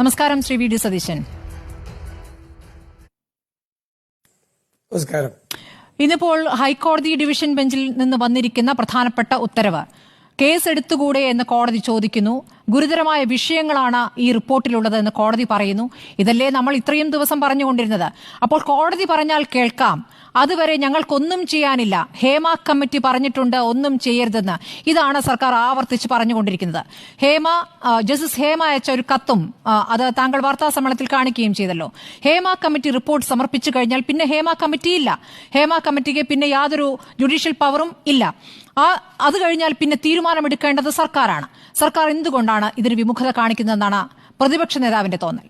നമസ്കാരം Shri V D Satheesan. നമസ്കാരം. ഇന്നിപ്പോൾ ഹൈക്കോടതി ഡിവിഷൻ ബെഞ്ചിൽ നിന്ന് വന്നിരിക്കുന്ന പ്രധാനപ്പെട്ട ഉത്തരവ്. കേസ് എടുത്തുകൂടെ എന്ന് കോടതി ചോദിക്കുന്നു. ഗുരുതരമായ വിഷയങ്ങളാണ് ഈ റിപ്പോർട്ടിലുള്ളത് എന്ന് കോടതി പറയുന്നു. ഇതല്ലേ നമ്മൾ ഇത്രയും ദിവസം പറഞ്ഞുകൊണ്ടിരുന്നത്. അപ്പോൾ കോടതി പറഞ്ഞാൽ കേൾക്കാം. അതുവരെ ഞങ്ങൾക്കൊന്നും ചെയ്യാനില്ല. ഹേമ കമ്മിറ്റി പറഞ്ഞിട്ടുണ്ട് ഒന്നും ചെയ്യരുതെന്ന്. ഇതാണ് സർക്കാർ ആവർത്തിച്ച് പറഞ്ഞുകൊണ്ടിരിക്കുന്നത്. ഹേമ ജസ്റ്റിസ് ഹേമ അയച്ച ഒരു കത്തും അത് താങ്കൾ വാർത്താ സമ്മേളനത്തിൽ കാണിക്കുകയും ചെയ്തല്ലോ. ഹേമ കമ്മിറ്റി റിപ്പോർട്ട് സമർപ്പിച്ചു കഴിഞ്ഞാൽ പിന്നെ ഹേമ കമ്മിറ്റി ഇല്ല. ഹേമ കമ്മിറ്റിക്ക് പിന്നെ യാതൊരു ജുഡീഷ്യൽ പവറും ഇല്ല. ആ അത് കഴിഞ്ഞാൽ പിന്നെ തീരുമാനമെടുക്കേണ്ടത് സർക്കാരാണ്. സർക്കാർ എന്തുകൊണ്ടാണ് ഇതിന് വിമുഖത കാണിക്കുന്നതെന്നാണ് പ്രതിപക്ഷ നേതാവിന്റെ തോന്നൽ.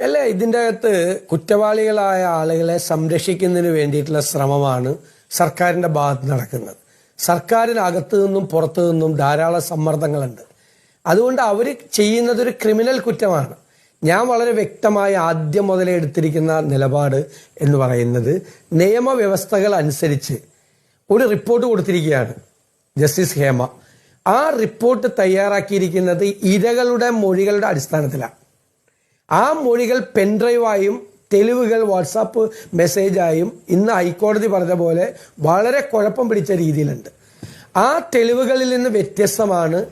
അല്ല ഇതിന്റെ അകത്ത് കുറ്റവാളികളായ ആളുകളെ സംരക്ഷിക്കുന്നതിന് വേണ്ടിയിട്ടുള്ള ശ്രമമാണ് സർക്കാരിന്റെ ഭാഗത്ത് നടക്കുന്നത്. സർക്കാരിനകത്തു നിന്നും പുറത്തു നിന്നും ധാരാളം സമ്മർദ്ദങ്ങളുണ്ട്. അതുകൊണ്ട് അവർ ചെയ്യുന്നത് ഒരു ക്രിമിനൽ കുറ്റമാണ്. ഞാൻ വളരെ വ്യക്തമായി ആദ്യം മുതലേ എടുത്തിരിക്കുന്ന നിലപാട് എന്ന് പറയുന്നത് നിയമവ്യവസ്ഥകൾ അനുസരിച്ച് ഒരു റിപ്പോർട്ട് കൊടുത്തിരിക്കുകയാണ്. ജസ്റ്റിസ് ഹേമ. ആ റിപ്പോർട്ട് തയ്യാറാക്കിയിരിക്കുന്നത് ഇരകളുടെ മൊഴികളുടെ അടിസ്ഥാനത്തിലാണ്. ആ മൊഴികൾ പെൻഡ്രൈവായും തെളിവുകൾ വാട്സാപ്പ് മെസ്സേജായും ഇന്ന് ഹൈക്കോടതി പറഞ്ഞ പോലെ വളരെ കുഴപ്പം പിടിച്ച രീതിയിലുണ്ട്. ആ തെളിവുകളിൽ നിന്ന് വ്യത്യസ്തമാണ്